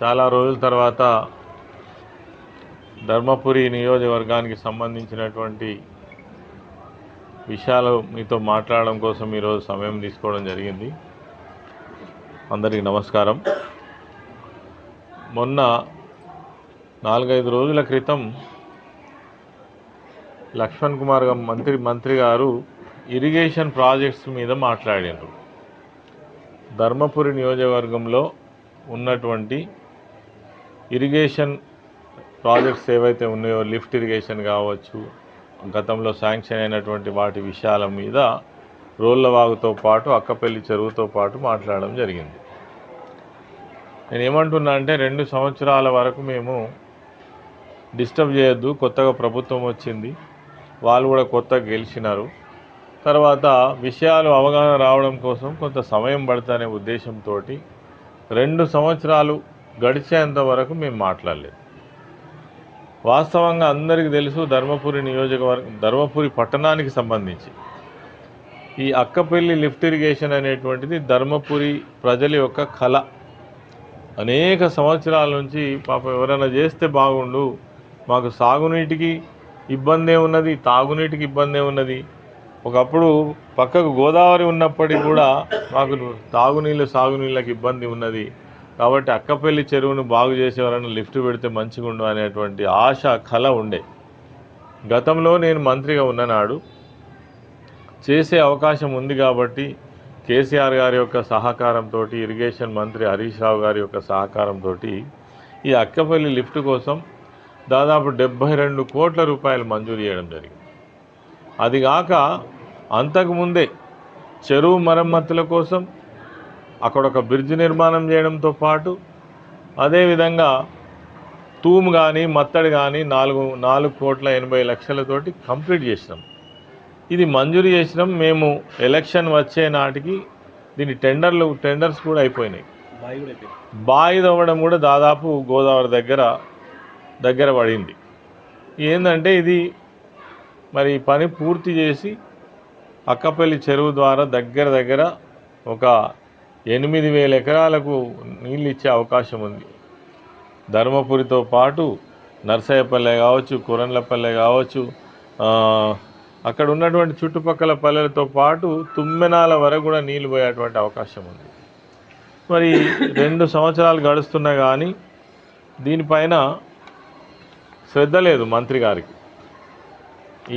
చాలా రోజుల తర్వాత ధర్మపురి నియోజకవర్గానికి సంబంధించినటువంటి విషయాలు మీతో మాట్లాడడం కోసం ఈరోజు సమయం తీసుకోవడం జరిగింది. అందరికీ నమస్కారం. మొన్న నాలుగైదు రోజుల క్రితం లక్ష్మణ్ కుమార్ మంత్రి మంత్రి గారు ఇరిగేషన్ ప్రాజెక్ట్స్ మీద మాట్లాడారు ధర్మపురి నియోజకవర్గంలో ఉన్నటువంటి ఇరిగేషన్ ప్రాజెక్ట్స్ ఏవైతే ఉన్నాయో లిఫ్ట్ ఇరిగేషన్ కావచ్చు గతంలో శాంక్షన్ అయినటువంటి వాటి విషయాల మీద రోళ్ళవాగుతో పాటు అక్కపల్లి చెరువుతో పాటు మాట్లాడడం జరిగింది. నేను ఏమంటున్నా అంటే రెండు సంవత్సరాల వరకు మేము డిస్టర్బ్ చేయొద్దు కొత్తగా ప్రభుత్వం వచ్చింది వాళ్ళు కూడా కొత్తగా గెలిచినారు. తర్వాత విషయాలు అవగాహన రావడం కోసం కొంత సమయం పడతానే ఉద్దేశంతో రెండు సంవత్సరాలు గడిచేంత వరకు మేము మాట్లాడలేదు. వాస్తవంగా అందరికీ తెలుసు ధర్మపురి నియోజకవర్గం ధర్మపురి పట్టణానికి సంబంధించి. ఈ అక్కపల్లి లిఫ్ట్ ఇరిగేషన్ అనేటువంటిది ధర్మపురి ప్రజల యొక్క కళ. అనేక సంవత్సరాల నుంచి పాప ఎవరైనా చేస్తే బాగుండు మాకు సాగునీటికి ఇబ్బందే ఉన్నది తాగునీటికి ఇబ్బందే ఉన్నది. ఒకప్పుడు పక్కకు గోదావరి ఉన్నప్పటికీ కూడా మాకు తాగునీళ్ళు సాగునీళ్ళకి ఇబ్బంది ఉన్నది. కాబట్టి అక్కపల్లి చెరువును బాగు చేసేవారని లిఫ్ట్ పెడితే మంచిగా ఉండు అనేటువంటి ఆశ కళ ఉండే. గతంలో నేను మంత్రిగా ఉన్ననాడు చేసే అవకాశం ఉంది కాబట్టి కేసీఆర్ గారి యొక్క సహకారంతో ఇరిగేషన్ మంత్రి హరీష్ రావు గారి యొక్క సహకారంతో ఈ అక్కపల్లి లిఫ్ట్ కోసం దాదాపు డెబ్బై రెండు కోట్ల రూపాయలు మంజూరు చేయడం జరిగింది. అది కాక అంతకుముందే చెరువు మరమ్మతుల కోసం అక్కడ ఒక బ్రిడ్జ్ నిర్మాణం చేయడంతో పాటు అదేవిధంగా తూము కానీ మత్తడి కానీ నాలుగు నాలుగు కోట్ల ఎనభై లక్షలతోటి కంప్లీట్ చేసినాం. ఇది మంజూరు చేసినాం. మేము ఎలక్షన్ వచ్చే నాటికి దీని టెండర్లు టెండర్స్ కూడా అయిపోయినాయి. బావి తవ్వడం కూడా దాదాపు గోదావరి దగ్గర దగ్గర పడింది. ఏంటంటే ఇది మరి పని పూర్తి చేసి అక్కపల్లి చెరువు ద్వారా దగ్గర దగ్గర ఒక ఎనిమిది వేల ఎకరాలకు నీళ్ళు ఇచ్చే అవకాశం ఉంది. ధర్మపురితో పాటు నర్సయ్యపల్లె కావచ్చు కురన్లపల్లె కావచ్చు అక్కడ ఉన్నటువంటి చుట్టుపక్కల పల్లెలతో పాటు తుమ్మెనాల వరకు కూడా నీళ్ళు పోయేటువంటి అవకాశం ఉంది. మరి రెండు సంవత్సరాలు గడుస్తున్నా కానీ దీనిపైన శ్రద్ధ లేదు మంత్రి గారికి.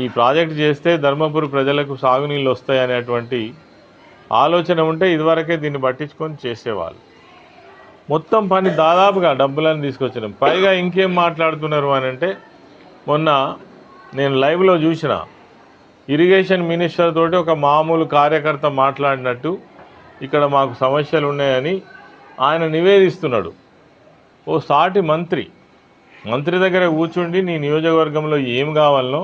ఈ ప్రాజెక్ట్ చేస్తే ధర్మపురి ప్రజలకు సాగునీళ్ళు వస్తాయి అనేటువంటి ఆలోచన ఉంటే ఇదివరకే దీన్ని పట్టించుకొని చేసేవాళ్ళు. మొత్తం పని దాదాపుగా డబ్బులను తీసుకొచ్చినాం. పైగా ఇంకేం మాట్లాడుతున్నారు అని అంటే మొన్న నేను లైవ్లో చూసిన ఇరిగేషన్ మినిస్టర్ తోటి ఒక మామూలు కార్యకర్త మాట్లాడినట్టు ఇక్కడ మాకు సమస్యలు ఉన్నాయని ఆయన నివేదిస్తున్నాడు. ఓ సాటి మంత్రి మంత్రి దగ్గర కూర్చుండి నీ నియోజకవర్గంలో ఏం కావాలనో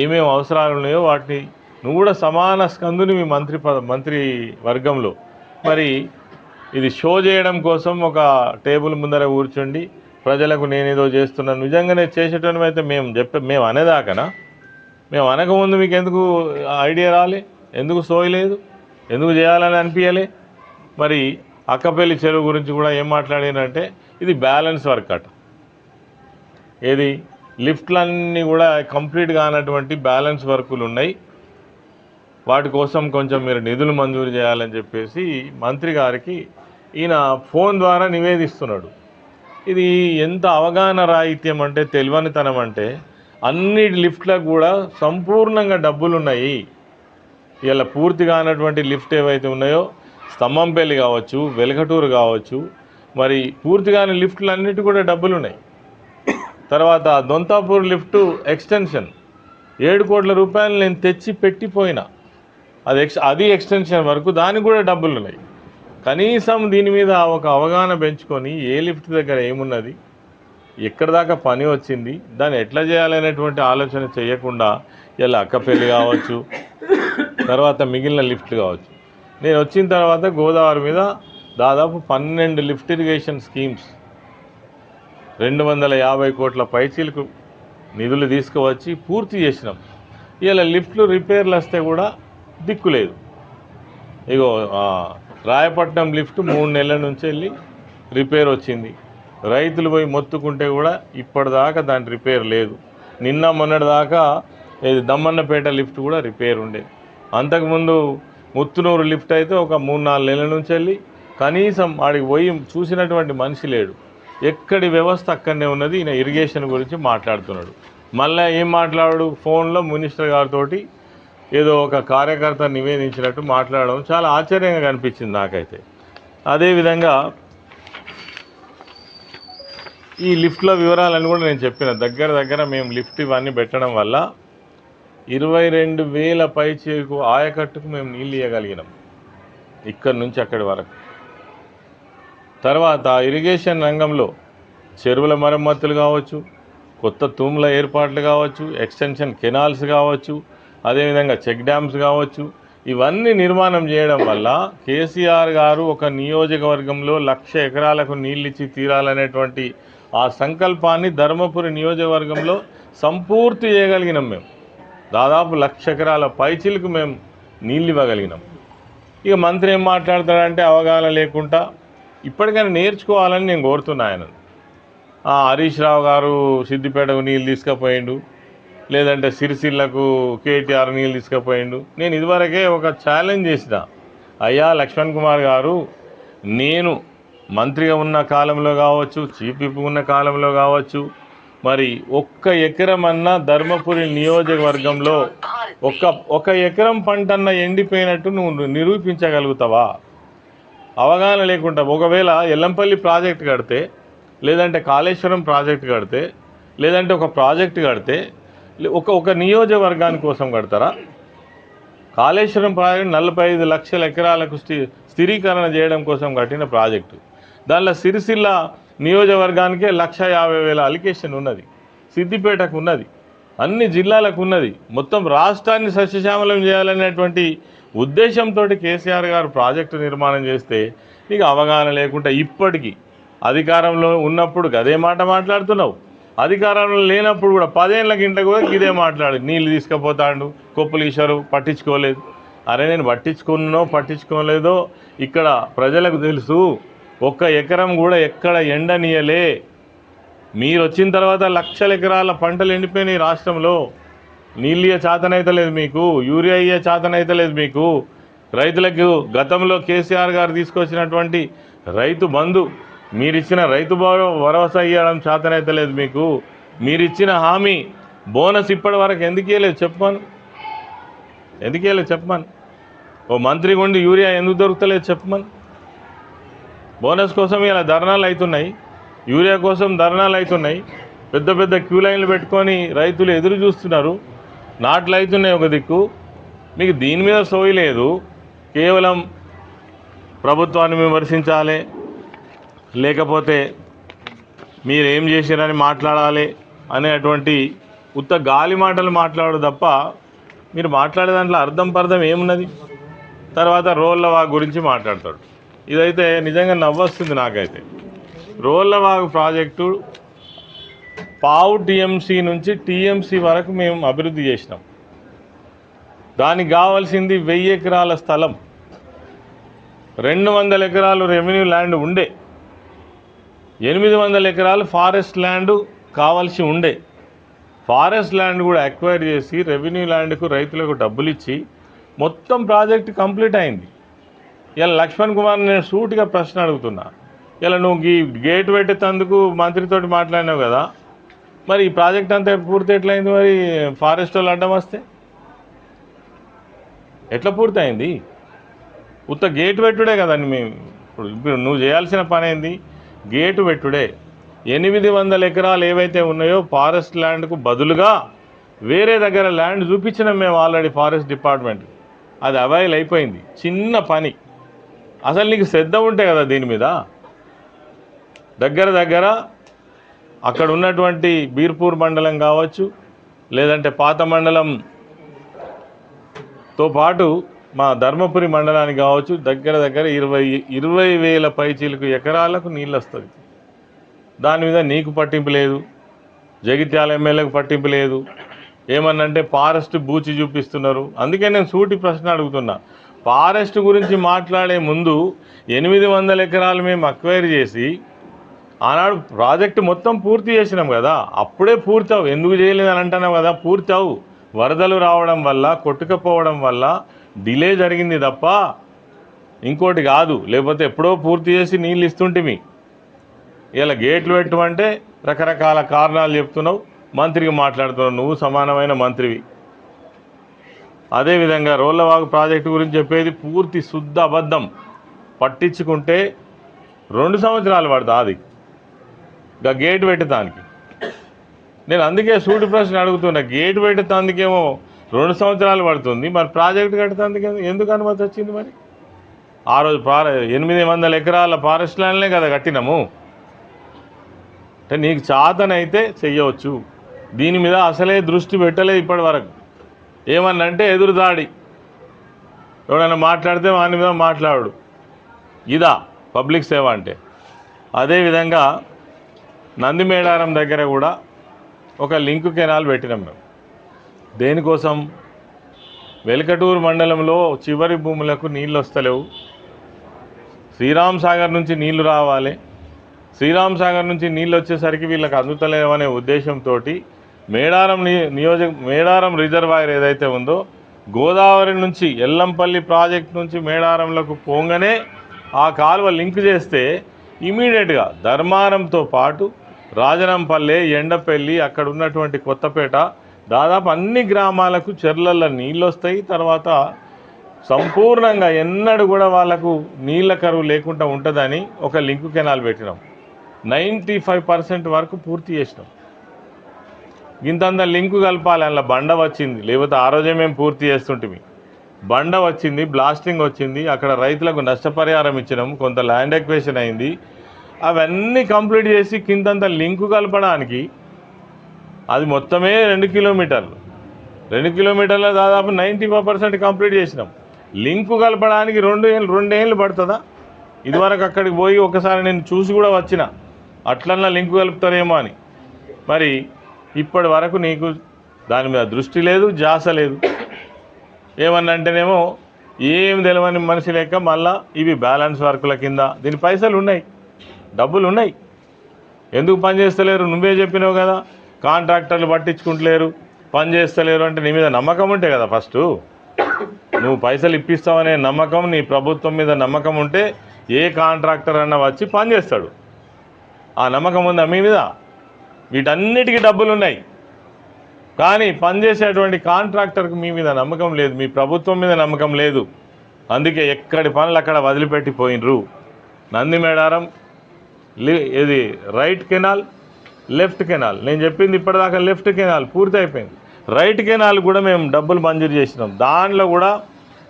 ఏమేమి అవసరాలు ఉన్నాయో వాటిని నువ్వు కూడా సమాన స్కందుని మీ మంత్రి పద మంత్రి వర్గంలో. మరి ఇది షో చేయడం కోసం ఒక టేబుల్ ముందర కూర్చుండి ప్రజలకు నేనేదో చేస్తున్నాను. నిజంగానే చేసేటం అయితే మేము చెప్పే మేము అనేదాకనా? మేము అనకముందు మీకు ఎందుకు ఐడియా రాలే? ఎందుకు సోయలేదు ఎందుకు చేయాలని అనిపించలే మరి అక్కపల్లి చెరువు గురించి కూడా ఏం మాట్లాడినంటే ఇది బ్యాలెన్స్ వర్క్ అట. ఏది? లిఫ్ట్లన్నీ కూడా కంప్లీట్ కానటువంటి బ్యాలెన్స్ వర్కులు ఉన్నాయి వాటి కోసం కొంచెం మీరు నిధులు మంజూరు చేయాలని చెప్పేసి మంత్రి గారికి ఈయన ఫోన్ ద్వారా నివేదిస్తున్నాడు. ఇది ఎంత అవగాహన రాహిత్యం అంటే తెలివనితనం అంటే అన్ని లిఫ్ట్లకు కూడా సంపూర్ణంగా డబ్బులు ఉన్నాయి. ఇలా పూర్తిగా అన్నటువంటి లిఫ్ట్ ఏవైతే ఉన్నాయో స్తంభంపల్లి కావచ్చు వెలకటూరు కావచ్చు మరి పూర్తిగాని లిఫ్ట్లు అన్నిటి కూడా డబ్బులు ఉన్నాయి. తర్వాత దొంతాపూర్ లిఫ్ట్ ఎక్స్టెన్షన్. ఏడు కోట్ల రూపాయలు నేను తెచ్చి పెట్టిపోయినా. అది ఎక్స్ అది ఎక్స్టెన్షన్ వరకు దానికి కూడా డబ్బులు ఉన్నాయి. కనీసం దీని మీద ఒక అవగాహన పెంచుకొని ఏ లిఫ్ట్ దగ్గర ఏమున్నది ఎక్కడి దాకా పని వచ్చింది దాన్ని ఎట్లా చేయాలనేటువంటి ఆలోచన చేయకుండా ఇలా అక్కపెల్లి కావచ్చు తర్వాత మిగిలిన లిఫ్ట్లు కావచ్చు. నేను వచ్చిన తర్వాత గోదావరి మీద దాదాపు పన్నెండు లిఫ్ట్ ఇరిగేషన్ స్కీమ్స్ రెండు వందల యాభై కోట్ల పైచీలకు నిధులు తీసుకువచ్చి పూర్తి చేసినాం. ఇలా లిఫ్ట్లు రిపేర్లు వస్తే కూడా దిక్కు లేదు. ఇగో రాయపట్నం లిఫ్ట్ మూడు నెలల నుంచి వెళ్ళి రిపేర్ వచ్చింది. రైతులు పోయి మొత్తుకుంటే కూడా ఇప్పటిదాకా దాని రిపేర్ లేదు. నిన్న మొన్నటి దాకా ఇది దమ్మన్నపేట లిఫ్ట్ కూడా రిపేర్ ఉండేది అంతకుముందు ముత్తునూరు లిఫ్ట్ అయితే ఒక మూడు నాలుగు నెలల నుంచి వెళ్ళి కనీసం ఆడికి పోయి చూసినటువంటి మనిషి లేడు. ఎక్కడి వ్యవస్థ అక్కడనే ఉన్నది ఈయన ఇరిగేషన్ గురించి మాట్లాడుతున్నాడు. మళ్ళీ ఏం మాట్లాడు ఫోన్లో మినిస్టర్ గారితోటి ఏదో ఒక కార్యకర్త నివేదించినట్టు మాట్లాడడం చాలా ఆశ్చర్యంగా కనిపించింది నాకైతే. అదేవిధంగా ఈ లిఫ్ట్ల వివరాలని కూడా నేను చెప్పిన. దగ్గర దగ్గర మేము లిఫ్ట్ ఇవన్నీ పెట్టడం వల్ల ఇరవై రెండు వేల పై చేకు ఆయకట్టుకు మేము నీళ్ళు ఇవ్వగలిగినాం ఇక్కడి నుంచి అక్కడి వరకు. తర్వాత ఇరిగేషన్ రంగంలో చెరువుల మరమ్మతులు కావచ్చు కొత్త తూముల ఏర్పాట్లు కావచ్చు ఎక్స్టెన్షన్ కెనాల్స్ కావచ్చు అదేవిధంగా చెక్ డ్యామ్స్ కావచ్చు. ఇవన్నీ నిర్మాణం చేయడం వల్ల కేసీఆర్ గారు ఒక నియోజకవర్గంలో లక్ష ఎకరాలకు నీళ్ళిచ్చి తీరాలనేటువంటి ఆ సంకల్పాన్ని ధర్మపురి నియోజకవర్గంలో సంపూర్తి చేయగలిగినాం మేము. దాదాపు లక్ష ఎకరాల పైచిలకు మేము నీళ్ళు ఇవ్వగలిగినాం ఇక మంత్రి ఏం మాట్లాడతాడంటే అవగాహన లేకుండా ఇప్పటికైనా నేర్చుకోవాలని నేను కోరుతున్నా ఆయన ఆ, హరీష్ రావు గారు సిద్దిపేటకు నీళ్ళు తీసుకుపోయిండు. లేదంటే సిరిసిల్లకు కేటీఆర్ నీళ్ళు తీసుకుపోయిండు. నేను ఇదివరకే ఒక ఛాలెంజ్ చేసిన. అయ్యా లక్ష్మణ్ కుమార్ గారు నేను మంత్రిగా ఉన్న కాలంలో కావచ్చు చీఫ్ విప్ ఉన్న కాలంలో కావచ్చు మరి ఒక్క ఎకరం అన్నా ధర్మపురి నియోజకవర్గంలో ఒక్క ఒక ఎకరం పంట అన్న ఎండిపోయినట్టు నువ్వు నిరూపించగలుగుతావా? అవగాహన లేకుండా ఒకవేళ ఎల్లంపల్లి ప్రాజెక్ట్ కడితే లేదంటే కాళేశ్వరం ప్రాజెక్ట్ కడితే లేదంటే ఒక ప్రాజెక్ట్ కడితే ఒక ఒక నియోజకవర్గాని కోసం కడతారా? కాళేశ్వరం ప్రాజెక్ట్ నలభై ఐదు లక్షల ఎకరాలకు స్థి స్థిరీకరణ చేయడం కోసం కట్టిన ప్రాజెక్టు. దానిలో సిరిసిల్ల నియోజకవర్గానికే లక్ష యాభై వేల అలికేషన్ ఉన్నది. సిద్దిపేటకు ఉన్నది. అన్ని జిల్లాలకు ఉన్నది. మొత్తం రాష్ట్రాన్ని సస్యశ్యామలం చేయాలనేటువంటి ఉద్దేశంతో కేసీఆర్ గారు ప్రాజెక్టు నిర్మాణం చేస్తే నీకు అవగాహన లేకుండా ఇప్పటికీ అధికారంలో ఉన్నప్పుడు అదే మాట మాట్లాడుతున్నావు. అధికారంలో లేనప్పుడు కూడా పదేళ్ళ గింట కూడా ఇదే మాట్లాడు నీళ్ళు తీసుకుపోతాడు కొప్పులు ఇచ్చారు పట్టించుకోలేదు. అరే నేను పట్టించుకున్నో పట్టించుకోలేదో ఇక్కడ ప్రజలకు తెలుసు ఒక్క ఎకరం కూడా ఎక్కడ ఎండనీయలే. మీరు వచ్చిన తర్వాత లక్షల ఎకరాల పంటలు ఎండిపోయినాయి రాష్ట్రంలో. నీళ్ళు ఇయ్య చేతనైతలేదు మీకు యూరియా ఇయ్యే చేతనైతలేదు మీకు. రైతులకు గతంలో కేసీఆర్ గారు తీసుకొచ్చినటువంటి రైతు బంధు మీరిచ్చిన రైతు భరో- భరోసా ఇవ్వడం చేతనైతలేదు మీకు. మీరిచ్చిన హామీ బోనస్ ఇప్పటి వరకు ఎందుకు ఇవ్వలేదు చెప్పమను? ఎందుకు ఇవ్వలేదు చెప్పమను? ఓ మంత్రి ఉండి యూరియా ఎందుకు దొరుకుతలేదు చెప్పమని? బోనస్ కోసం ఇలా ధర్నాలు అవుతున్నాయి యూరియా కోసం ధర్నాలు అవుతున్నాయి పెద్ద పెద్ద క్యూ లైన్లు పెట్టుకొని రైతులు ఎదురు చూస్తున్నారు. నాట్లు అవుతున్నాయి ఒక దిక్కు. మీకు దీని మీద సోయి లేదు. కేవలం ప్రభుత్వాన్ని విమర్శించాలి. లేకపోతే మీరు ఏం చేశారని మాట్లాడాలి అనేటువంటి ఉత్త గాలి మాటలు మాట్లాడు తప్ప మీరు మాట్లాడే దాంట్లో అర్థం పర్థం ఏమున్నది? తర్వాత రోళ్ళ గురించి మాట్లాడతాడు. ఇదైతే నిజంగా నవ్వొస్తుంది నాకైతే. రోళ్ళవాగు ప్రాజెక్టు పావు టీఎంసీ నుంచి టీఎంసీ వరకు మేము అభివృద్ధి చేసినాం. దానికి కావాల్సింది వెయ్యి ఎకరాల స్థలం. రెండు వందల ఎకరాలు రెవెన్యూ ల్యాండ్ ఉండే. ఎనిమిది వందల ఎకరాలు ఫారెస్ట్ ల్యాండ్ కావాల్సి ఉండే. ఫారెస్ట్ ల్యాండ్ కూడా అక్వైర్ చేసి రెవెన్యూ ల్యాండ్కు రైతులకు డబ్బులు ఇచ్చి మొత్తం ప్రాజెక్ట్ కంప్లీట్ అయింది. ఇలా లక్ష్మణ్ కుమార్ నేను సూటిగా ప్రశ్న అడుగుతున్నా. ఇలా నువ్వు ఈ గేట్ పెట్టేందుకు మంత్రితోటి మాట్లాడినావు కదా మరి ఈ ప్రాజెక్ట్ అంతా పూర్తి ఎట్లయింది మరి? ఫారెస్ట్ వాళ్ళు అడ్డం వస్తే ఎట్లా పూర్తయింది ఉత్త గేట్ పెట్టుడే కదండి మేము. ఇప్పుడు ఇప్పుడు నువ్వు చేయాల్సిన పని ఏంది? గేటు పెట్టుడే. ఎనిమిది వందల ఎకరాలు ఏవైతే ఉన్నాయో ఫారెస్ట్ ల్యాండ్కు బదులుగా వేరే దగ్గర ల్యాండ్ చూపించినాం మేము ఆల్రెడీ ఫారెస్ట్ డిపార్ట్మెంట్. అది అవైల్ అయిపోయింది. చిన్న పని. అసలు నీకు శ్రద్ధ ఉంటే కదా దీని మీద? దగ్గర దగ్గర అక్కడ ఉన్నటువంటి బీర్పూర్ మండలం కావచ్చు లేదంటే పాత మండలంతో పాటు మా ధర్మపురి మండలానికి కావచ్చు దగ్గర దగ్గర ఇరవై ఇరవై వేల పైచీలకు ఎకరాలకు నీళ్ళు వస్తుంది దాని మీద నీకు పట్టింపు లేదు జగిత్యాల ఎమ్మెల్యేకు పట్టింపు లేదు. ఏమన్నంటే ఫారెస్ట్ బూచి చూపిస్తున్నారు. అందుకే నేను సూటి ప్రశ్న అడుగుతున్నా. ఫారెస్ట్ గురించి మాట్లాడే ముందు ఎనిమిది వందల ఎకరాలు మేము అక్వైర్ చేసి ఆనాడు ప్రాజెక్టు మొత్తం పూర్తి చేసినాం కదా అప్పుడే పూర్తవు. ఎందుకు చేయలేదని అంటున్నావు కదా పూర్తవు. వరదలు రావడం వల్ల కొట్టుకపోవడం వల్ల డిలే జరిగింది తప్ప ఇంకోటి కాదు. లేకపోతే ఎప్పుడో పూర్తి చేసి నీళ్ళు ఇస్తుంటిమి. ఇలా గేట్లు పెట్టమంటే రకరకాల కారణాలు చెప్తున్నావు. మంత్రికి మాట్లాడుతున్నావు. నువ్వు సమానమైన మంత్రివి. అదేవిధంగా రోళ్ళవాగు ప్రాజెక్టు గురించి చెప్పేది పూర్తి శుద్ధ అబద్ధం. పట్టించుకుంటే రెండు సంవత్సరాలు పడుతుంది అది. ఇంకా గేట్ పెట్టడానికి నేను అందుకే సూటి ప్రశ్న అడుగుతున్నా. గేట్ పెట్టేందుకేమో రెండు సంవత్సరాలు పడుతుంది. మరి ప్రాజెక్ట్ కట్టేందుకు ఎందుకు అనుమతి వచ్చింది మరి? ఆ రోజు పార ఎనిమిది వందల ఎకరాల ఫారెస్ట్ ల్యాండ్లే కదా కట్టినాము. అంటే నీకు చాతనైతే చెయ్యవచ్చు. దీని మీద అసలే దృష్టి పెట్టలేదు ఇప్పటి వరకు ఏమన్నంటే ఎదురుదాడి. ఎవడైనా మాట్లాడితే వాని మీద మాట్లాడు. ఇదా పబ్లిక్ సేవ అంటే. అదేవిధంగా నందిమేడారం దగ్గర కూడా ఒక లింక్ కెనాల్ పెట్టినాం మేము. దేనికోసం? వెలకటూరు మండలంలో చివరి భూములకు నీళ్ళు వస్తలేవు శ్రీరామ్ సాగర్ నుంచి నీళ్ళు రావాలి. శ్రీరామ్ సాగర్ నుంచి నీళ్ళు వచ్చేసరికి వీళ్ళకి అందుతలేవనే ఉద్దేశంతో మేడారం నియోజక మేడారం రిజర్వాయర్ ఏదైతే ఉందో గోదావరి నుంచి ఎల్లంపల్లి ప్రాజెక్ట్ నుంచి మేడారంలకు పోగానే ఆ కాలువ లింక్ చేస్తే ఇమీడియట్గా ధర్మారంతో పాటు రాజనంపల్లె ఎండపల్లి అక్కడ ఉన్నటువంటి కొత్తపేట దాదాపు అన్ని గ్రామాలకు చెర్లల్లో నీళ్ళు వస్తాయి తర్వాత సంపూర్ణంగా ఎన్నడూ కూడా వాళ్ళకు నీళ్ళ కరువు లేకుండా ఉంటుందని ఒక లింక్ కెనాల్ పెట్టినాం. నైంటీ ఫైవ్ పర్సెంట్ వరకు పూర్తి చేసినాం. ఇంతంత లింకు కలపాలి అందులో బండ వచ్చింది. లేకపోతే ఆ రోజే మేము పూర్తి చేస్తుంటిమి. బండ వచ్చింది బ్లాస్టింగ్ వచ్చింది. అక్కడ రైతులకు నష్టపరిహారం ఇచ్చినాం. కొంత ల్యాండ్ ఎక్వేషన్ అయింది. అవన్నీ కంప్లీట్ చేసి కిందంత లింకు కలపడానికి అది మొత్తమే రెండు కిలోమీటర్లు. రెండు కిలోమీటర్ల దాదాపు నైంటీ ఫైవ్ పర్సెంట్ కంప్లీట్ చేసినాం. లింకు కలపడానికి రెండు ఏళ్ళు రెండేళ్ళు పడుతుందా? ఇదివరకు అక్కడికి పోయి ఒకసారి నేను చూసి కూడా వచ్చిన. అట్లన్నా లింకు కలుపుతారేమో అని. మరి ఇప్పటి వరకు నీకు దాని మీద దృష్టి లేదు జాస లేదు. ఏమన్నా అంటేనేమో ఏం తెలియని మనిషి లేక మళ్ళా ఇవి బ్యాలెన్స్ వర్కుల కింద. దీని పైసలు ఉన్నాయి. డబ్బులు ఉన్నాయి. ఎందుకు పనిచేస్తలేరు నువ్వే చెప్పినావు కదా. కాంట్రాక్టర్లు పట్టించుకుంటలేరు పని చేస్తలేరు అంటే నీ మీద నమ్మకం ఉంటే కదా ఫస్ట్. నువ్వు పైసలు ఇప్పిస్తావనే నమ్మకం నీ ప్రభుత్వం మీద నమ్మకం ఉంటే ఏ కాంట్రాక్టర్ అన్న వచ్చి పని చేస్తాడు. ఆ నమ్మకం ఉందా మీ మీద? వీటన్నిటికీ డబ్బులు ఉన్నాయి. కానీ పనిచేసేటువంటి కాంట్రాక్టర్కి మీ మీద నమ్మకం లేదు మీ ప్రభుత్వం మీద నమ్మకం లేదు. అందుకే ఎక్కడి పనులు అక్కడ వదిలిపెట్టి పోయినరు నంది మేడారం ఇది రైట్ కెనాల్ లెఫ్ట్ కెనాల్. నేను చెప్పింది ఇప్పటిదాకా లెఫ్ట్ కెనాల్ పూర్తి అయిపోయింది రైట్ కెనాల్ కూడా మేము డబ్బులు మంజూరు చేసినాం. దానిలో కూడా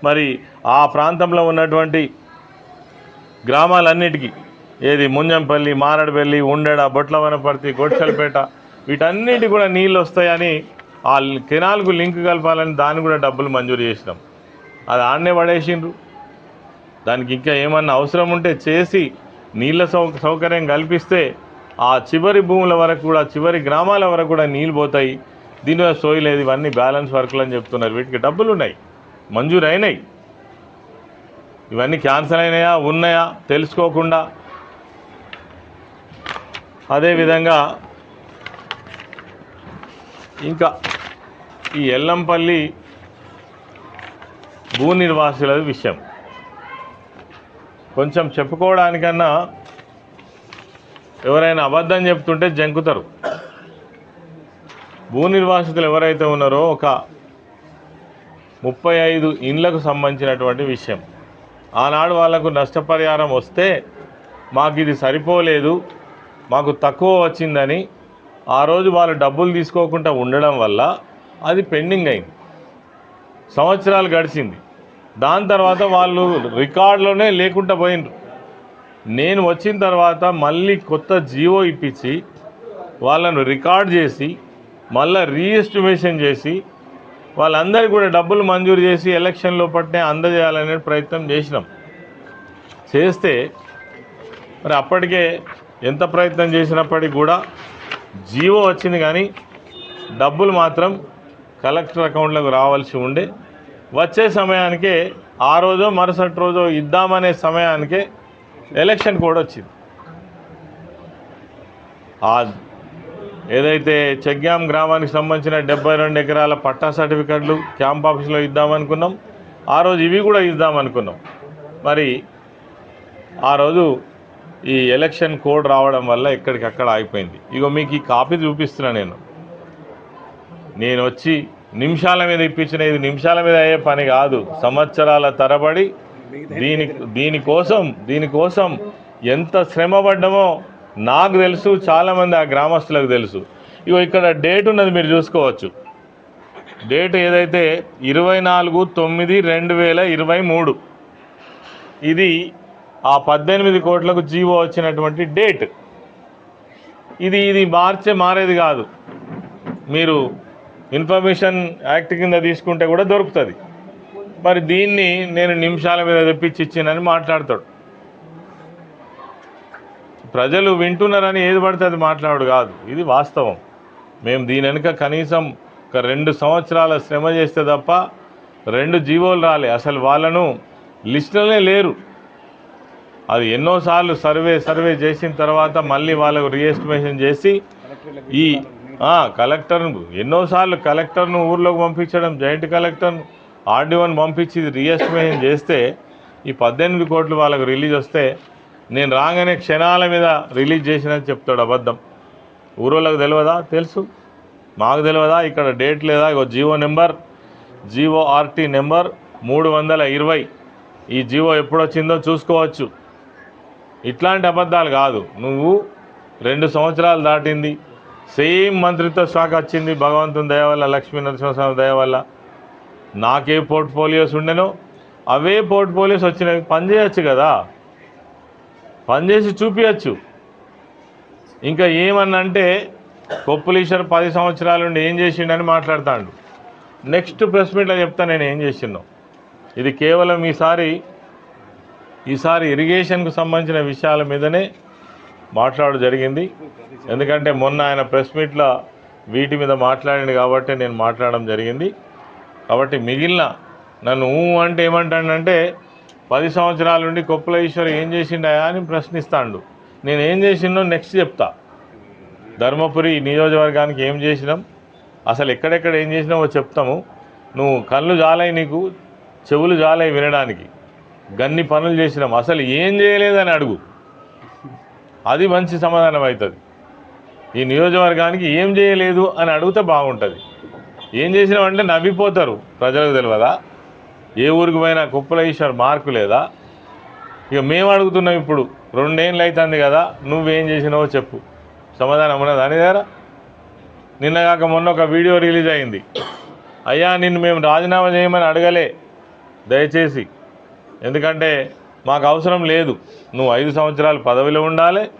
మరి ఆ ప్రాంతంలో ఉన్నటువంటి గ్రామాలన్నిటికీ ఏది ముంజంపల్లి మారడపల్లి ఉండెడ బొట్లవనపర్తి గొడ్చలపేట వీటన్నిటి కూడా నీళ్ళు వస్తాయని ఆ కెనాల్కు లింక్ కలపాలని దాన్ని కూడా డబ్బులు మంజూరు చేసినాం. అది ఆడనే పడేసిండ్రు. దానికి ఇంకా ఏమన్నా అవసరం ఉంటే చేసి నీళ్ళ సౌ సౌకర్యం కల్పిస్తే ఆ చివరి భూముల వరకు కూడా చివరి గ్రామాల వరకు కూడా నీళ్ళు పోతాయి. దీనివల్ల సోయలేదు సోయి లేదు ఇవన్నీ బ్యాలెన్స్ వర్క్లు అని చెప్తున్నారు. వీటికి డబ్బులు ఉన్నాయి మంజూరు అయినాయి. ఇవన్నీ క్యాన్సల్ అయినాయా ఉన్నాయా తెలుసుకోకుండా. అదేవిధంగా ఇంకా ఈ ఎల్లంపల్లి భూ నిర్వాసుల విషయం. కొంచెం చెప్పుకోవడానికన్నా ఎవరైనా అబద్ధం చెప్తుంటే జంకుతారు. భూ నిర్వాసితులు ఎవరైతే ఉన్నారో ఒక ముప్పై ఐదు ఇండ్లకు సంబంధించినటువంటి విషయం. ఆనాడు వాళ్ళకు నష్టపరిహారం వస్తే మాకు ఇది సరిపోలేదు మాకు తక్కువ వచ్చిందని ఆ రోజు వాళ్ళు డబ్బులు తీసుకోకుండా ఉండడం వల్ల అది పెండింగ్ అయింది. సంవత్సరాలు గడిచింది. దాని తర్వాత వాళ్ళు రికార్డులోనే లేకుండా పోయినరు నేను వచ్చిన తర్వాత మళ్ళీ కొత్త జీవో ఇప్పించి వాళ్ళను రికార్డ్ చేసి మళ్ళీ రీఎస్టిమేషన్ చేసి వాళ్ళందరికీ కూడా డబ్బులు మంజూరు చేసి ఎలక్షన్ లోపట్నే అందజేయాలనే ప్రయత్నం చేసినాం. చేస్తే మరి అప్పటికే ఎంత ప్రయత్నం చేసినప్పటికీ కూడా జీవో వచ్చింది కానీ డబ్బులు మాత్రం కలెక్టర్ అకౌంట్లకు రావాల్సి ఉండే. వచ్చే సమయానికే ఆ రోజో మరుసటి రోజో ఇద్దామనే సమయానికే ఎలక్షన్ కూడా వచ్చింది. ఆ ఏదైతే చెగ్యాం గ్రామానికి సంబంధించిన డెబ్బై రెండు ఎకరాల పట్టా సర్టిఫికెట్లు క్యాంప్ ఆఫీస్లో ఇద్దామనుకున్నాం. ఆ రోజు ఇవి కూడా ఇద్దామనుకున్నాం. మరి ఆ రోజు ఈ ఎలక్షన్ కోడ్ రావడం వల్ల ఎక్కడికక్కడ ఆగిపోయింది. ఇగో మీకు ఈ కాపీ చూపిస్తున్నా నేను. నేను వచ్చి నిమిషాల మీద ఇప్పించిన ఇది నిమిషాల మీద అయ్యే పని కాదు. సంవత్సరాల తరబడి దీని దీనికోసం దీనికోసం ఎంత శ్రమ పడ్డామో నాకు తెలుసు చాలామంది ఆ గ్రామస్తులకు తెలుసు. ఇగో ఇక్కడ డేట్ ఉన్నది మీరు చూసుకోవచ్చు. డేట్ ఏదైతే ఇరవై నాలుగు తొమ్మిది రెండు వేల ఇరవై మూడు. ఇది ఆ పద్దెనిమిది కోట్లకు జీవో వచ్చినటువంటి డేట్. ఇది ఇది మార్చే మారేది కాదు. మీరు ఇన్ఫర్మేషన్ యాక్ట్ కింద తీసుకుంటే కూడా దొరుకుతుంది. మరి దీన్ని నేను నిమిషాల మీద తెప్పించి ఇచ్చానని మాట్లాడతాడు. ప్రజలు వింటున్నారని ఏది పడితే అది మాట్లాడు కాదు. ఇది వాస్తవం. మేము దీని వెనుక కనీసం ఒక రెండు సంవత్సరాల శ్రమ చేస్తే తప్ప రెండు జీవోలు రాలే. అసలు వాళ్ళను లిస్టులోనే లేరు. అది ఎన్నోసార్లు సర్వే సర్వే చేసిన తర్వాత మళ్ళీ వాళ్ళకు రీఎస్టిమేషన్ చేసి ఈ కలెక్టర్ను ఎన్నోసార్లు కలెక్టర్ను ఊర్లోకి పంపించడం జాయింట్ కలెక్టర్ను ఆర్డీఓని పంపించి రీఎస్టిమేషన్ చేస్తే ఈ పద్దెనిమిది కోట్లు వాళ్ళకు రిలీజ్ వస్తే నేను రాగానే క్షణాల మీద రిలీజ్ చేసినని చెప్తాడు అబద్ధం. ఊరోళ్ళకు తెలియదా? తెలుసు. మాకు తెలియదా? ఇక్కడ డేట్ లేదా? ఇగో GO number GO RT RT number మూడు వందల ఇరవై. ఈ జీవో ఎప్పుడు వచ్చిందో చూసుకోవచ్చు. ఇట్లాంటి అబద్ధాలు కాదు. నువ్వు రెండు సంవత్సరాలు దాటింది. సేమ్ మంత్రిత్వ శాఖ వచ్చింది భగవంతుని దయ వల్ల లక్ష్మీ నరసింహస్వామి దయ వల్ల. నాకే పోర్ట్ఫోలియోస్ ఉండెనో అవే పోర్ట్ఫోలియోస్ వచ్చినవి. పనిచేయచ్చు కదా? పనిచేసి చూపించచ్చు ఇంకా ఏమన్నంటే కొప్పులీశ్వర్ పది సంవత్సరాల నుండి ఏం చేసిండని మాట్లాడతాడు. నెక్స్ట్ ప్రెస్ మీట్లో చెప్తా నేను ఏం చేసిండో. ఇది కేవలం ఈసారి ఈసారి ఇరిగేషన్కు సంబంధించిన విషయాల మీదనే మాట్లాడడం జరిగింది. ఎందుకంటే మొన్న ఆయన ప్రెస్ మీట్లో వీటి మీద మాట్లాడింది కాబట్టి నేను మాట్లాడడం జరిగింది. కాబట్టి మిగిలిన నన్ను ఊ అంటే ఏమంటాడంటే పది సంవత్సరాల నుండి కొప్పుల ఈశ్వర్ ఏం చేసిండయా అని ప్రశ్నిస్తాడు. నేను ఏం చేసిండో నెక్స్ట్ చెప్తా. ధర్మపురి నియోజకవర్గానికి ఏం చేసినాం? అసలు ఎక్కడెక్కడ ఏం చేసినావో చెప్తాము. నువ్వు కళ్ళు జాలై నీకు చెవులు జాలై వినడానికి. గన్ని పనులు చేసినాం. అసలు ఏం చేయలేదని అడుగు. అది మంచి సమాధానం అవుతుంది. ఈ నియోజకవర్గానికి ఏం చేయలేదు అని అడిగితే బాగుంటుంది. ఏం చేసినామంటే నవ్విపోతారు. ప్రజలకు తెలియదా ఏ ఊరికి పోయినా కుప్పల ఈశ్వర్ మార్కు లేదా? ఇక మేము అడుగుతున్నాం ఇప్పుడు రెండేళ్ళు అవుతుంది కదా నువ్వేం చేసినావో చెప్పు. సమాధానం ఉన్నదా అని దగ్గర? నిన్న కాక మొన్న ఒక వీడియో రిలీజ్ అయింది. అయ్యా నిన్ను మేము రాజీనామా చేయమని అడగలే. దయచేసి. ఎందుకంటే మాకు అవసరం లేదు. నువ్వు ఐదు సంవత్సరాలు పదవిలో ఉండాలి.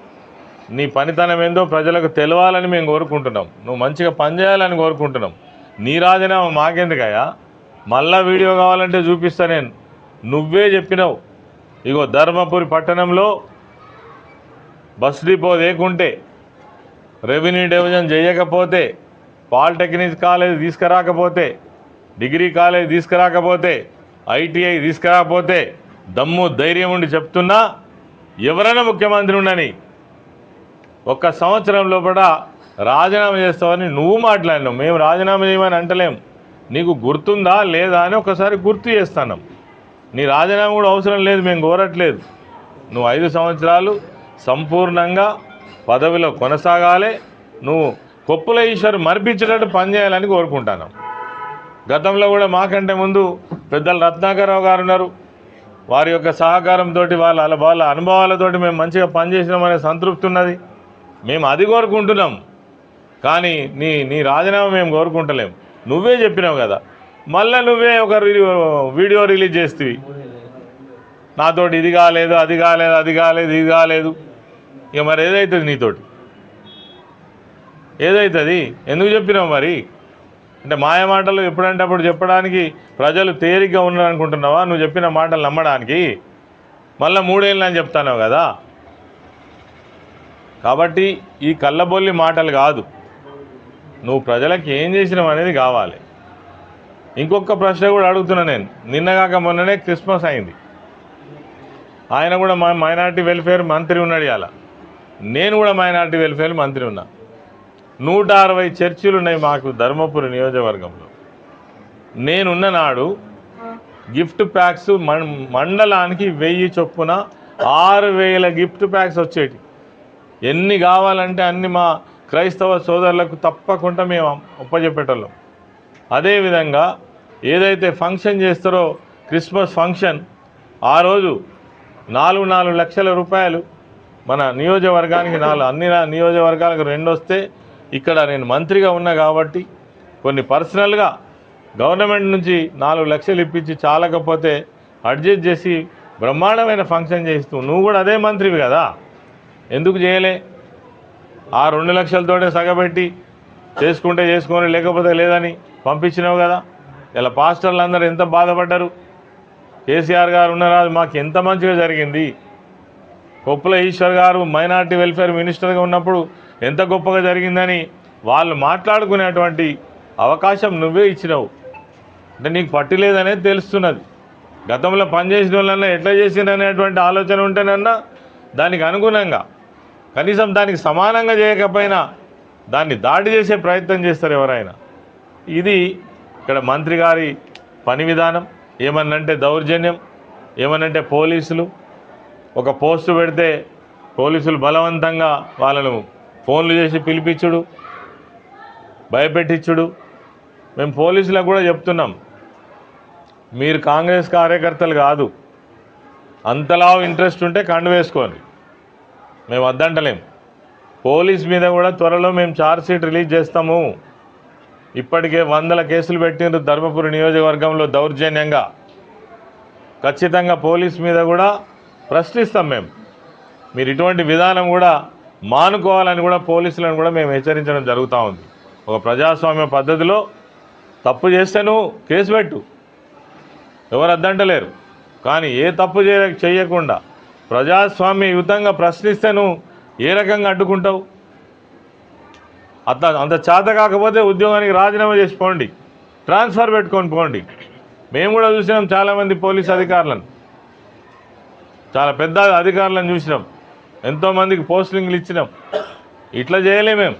నీ పనితనం ఏందో ప్రజలకు తెలవాలని మేము కోరుకుంటున్నాం. నువ్వు మంచిగా పనిచేయాలని కోరుకుంటున్నాం. నీ రాజీనామా మాకెందుకయ్యా? మళ్ళా వీడియో కావాలంటే చూపిస్తా నేను. నువ్వే చెప్పినావు. ఇగో ధర్మపురి పట్టణంలో బస్ డిపో లేకుంటే రెవెన్యూ డివిజన్ చేయకపోతే పాలిటెక్నిక్ కాలేజ్ తీసుకురాకపోతే డిగ్రీ కాలేజ్ తీసుకురాకపోతే ఐటీఐ తీసుకురాకపోతే దమ్ము ధైర్యం ఉండి చెప్తున్నా ఎవరైనా ముఖ్యమంత్రి ఉండని ఒక్క సంవత్సరం లోపల రాజీనామా చేస్తావని నువ్వు మాట్లాడినావు. మేము రాజీనామా చేయమని అంటలేం. నీకు గుర్తుందా లేదా అని ఒకసారి గుర్తు చేస్తాను. నీ రాజీనామా కూడా అవసరం లేదు మేము కోరట్లేదు. నువ్వు ఐదు సంవత్సరాలు సంపూర్ణంగా పదవిలో కొనసాగాలి. నువ్వు కొప్పుల ఈశ్వర్ మరిపించేటట్టు పనిచేయాలని కోరుకుంటాను గతంలో కూడా మాకంటే ముందు పెద్దలు రత్నాకరరావు గారు ఉన్నారు. వారి యొక్క సహకారంతో వాళ్ళ వాళ్ళ- వాళ్ళ అనుభవాలతోటి మేము మంచిగా పనిచేసినామనే సంతృప్తి ఉన్నది. మేము అది కోరుకుంటున్నాం. కానీ నీ నీ రాజీనామా మేము కోరుకుంటలేం. నువ్వే చెప్పినావు కదా. మళ్ళీ నువ్వే ఒక వీడియో రిలీజ్ చేస్తేవి. నాతోటి ఇది కాలేదు అది కాలేదు అది కాలేదు ఇది కాలేదు. ఇక మరి ఏదైతుంది నీతోటి? ఏదైతుంది? ఎందుకు చెప్పినావు మరి? అంటే మాయ మాటలు ఎప్పుడంటే అప్పుడు చెప్పడానికి ప్రజలు తేలిగ్గా ఉన్నారనుకుంటున్నావా? నువ్వు చెప్పిన మాటలు నమ్మడానికి. మళ్ళీ మూడేళ్ళు అని చెప్తాను కదా. కాబట్టి ఈ కళ్ళబొల్లి మాటలు కాదు. నువ్వు ప్రజలకు ఏం చేసినావు అనేది కావాలి. ఇంకొక ప్రశ్న కూడా అడుగుతున్నా నేను. నిన్నగాక మొన్ననే క్రిస్మస్ అయింది. ఆయన కూడా మా మైనార్టీ వెల్ఫేర్ మంత్రి ఉన్నాడు ఇలా నేను కూడా మైనార్టీ వెల్ఫేర్ మంత్రి ఉన్నా. నూట అరవై చర్చిలు ఉన్నాయి మాకు ధర్మపురి నియోజకవర్గంలో. నేనున్న నాడు గిఫ్ట్ ప్యాక్స్ మండలానికి వెయ్యి చొప్పున ఆరు వేల గిఫ్ట్ ప్యాక్స్ వచ్చేటి ఎన్ని కావాలంటే అన్ని మా క్రైస్తవ సోదరులకు తప్పకుండా మేము ఒప్పజెప్పేటోళ్ళం. అదేవిధంగా ఏదైతే ఫంక్షన్ చేస్తారో క్రిస్మస్ ఫంక్షన్ ఆ రోజు నాలుగు నాలుగు లక్షల రూపాయలు మన నియోజకవర్గానికి నాలుగు అన్ని నియోజకవర్గాలకు రెండు వస్తే ఇక్కడ నేను మంత్రిగా ఉన్నా కాబట్టి కొన్ని పర్సనల్గా గవర్నమెంట్ నుంచి నాలుగు లక్షలు ఇప్పించి చాలకపోతే అడ్జస్ట్ చేసి బ్రహ్మాండమైన ఫంక్షన్ చేస్తూ నువ్వు కూడా అదే మంత్రివి కదా. ఎందుకు చేయలే? ఆ రెండు లక్షలతోటే సగబెట్టి చేసుకుంటే చేసుకొని లేకపోతే లేదని పంపించినావు కదా. ఇలా పాస్టర్లు అందరూ ఎంత బాధపడ్డారు? కేసీఆర్ గారు ఉన్నారా మాకు ఎంత మంచిగా జరిగింది. కొప్పుల ఈశ్వర్ గారు మైనార్టీ వెల్ఫేర్ మినిస్టర్గా ఉన్నప్పుడు ఎంత గొప్పగా జరిగిందని వాళ్ళు మాట్లాడుకునేటువంటి అవకాశం నువ్వే ఇచ్చినావు. అంటే నీకు పట్టిలేదనేది తెలుస్తున్నది. గతంలో పనిచేసిన వాళ్ళన్నా ఎట్లా చేసిందనేటువంటి ఆలోచన ఉంటేనన్నా దానికి అనుగుణంగా కనీసం దానికి సమానంగా చేయకపోయినా దాన్ని దాడి చేసే ప్రయత్నం చేస్తారు ఎవరైనా. ఇది ఇక్కడ మంత్రి గారి పని విధానం. ఏమన్నంటే దౌర్జన్యం ఏమన్నంటే పోలీసులు. ఒక పోస్టు పెడితే పోలీసులు బలవంతంగా వాళ్ళను ఫోన్లు చేసి పిలిపించుడు భయపెట్టించుడు. మేము పోలీసులకు కూడా చెప్తున్నాం మీరు కాంగ్రెస్ కార్యకర్తలు కాదు అంతలా ఇంట్రెస్ట్ ఉంటే కండు వేసుకోండి. మేము వద్దంటలేం పోలీస్ మీద కూడా త్వరలో మేము ఛార్జ్ షీట్ రిలీజ్ చేస్తాము. ఇప్పటికే వందల కేసులు పెట్టిండ్రు ధర్మపురి నియోజకవర్గంలో దౌర్జన్యంగా. ఖచ్చితంగా పోలీస్ మీద కూడా ప్రశ్నిస్తాం మేము మీరు ఇటువంటి విధానం కూడా మానుకోవాలని కూడా పోలీసులను కూడా మేము హెచ్చరించడం జరుగుతూ ఉంది. ఒక ప్రజాస్వామ్య పద్ధతిలో తప్పు చేస్తే నువ్వు కేసు పెట్టు. ఎవరు అద్దంటలేరు. కానీ ఏ తప్పు చేయ చేయకుండా ప్రజాస్వామ్యయుతంగా ప్రశ్నిస్తే నువ్వు ఏ రకంగా అడ్డుకుంటావు? అంత అంత చేత కాకపోతే ఉద్యోగానికి రాజీనామా చేసి పోండి. ట్రాన్స్ఫర్ పెట్టుకొని పోండి. మేము కూడా చూసినాం చాలామంది పోలీస్ అధికారులను. చాలా పెద్ద అధికారులను చూసినాం. ఎంతోమందికి పోస్టింగ్లు ఇచ్చినాం. ఇట్లా చేయలే మేము.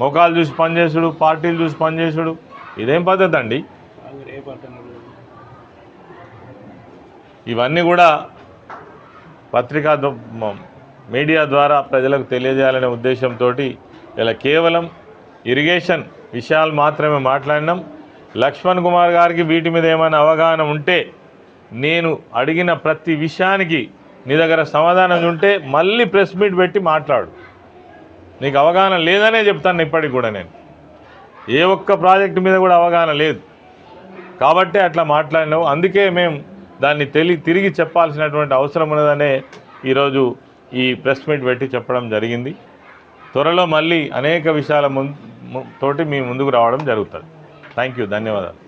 ముఖాలు చూసి పనిచేసుడు పార్టీలు చూసి పనిచేసుడు. ఇదేం పద్ధతి అండి? ఇవన్నీ కూడా పత్రికా ద- మీడియా ద్వారా ప్రజలకు తెలియజేయాలనే ఉద్దేశంతో ఇలా కేవలం ఇరిగేషన్ విషయాలు మాత్రమే మాట్లాడినాం. లక్ష్మణ్ కుమార్ గారికి వీటి మీద ఏమైనా అవగాహన ఉంటే నేను అడిగిన ప్రతి విషయానికి నీ దగ్గర సమాధానం ఉంటే మళ్ళీ ప్రెస్ మీట్ పెట్టి మాట్లాడు. నీకు అవగాహన లేదనే చెప్తాను ఇప్పటికి కూడా నేను. ఏ ఒక్క ప్రాజెక్టు మీద కూడా అవగాహన లేదు. కాబట్టి అట్లా మాట్లాడినావు. అందుకే మేము దాన్ని తెలి తిరిగి చెప్పాల్సినటువంటి అవసరం ఉన్నదనే ఈరోజు ఈ ప్రెస్ మీట్ పెట్టి చెప్పడం జరిగింది. త్వరలో మళ్ళీ అనేక విషయాల ముందు తోటి మీ ముందుకు రావడం జరుగుతుంది. థ్యాంక్ యూ ధన్యవాదాలు.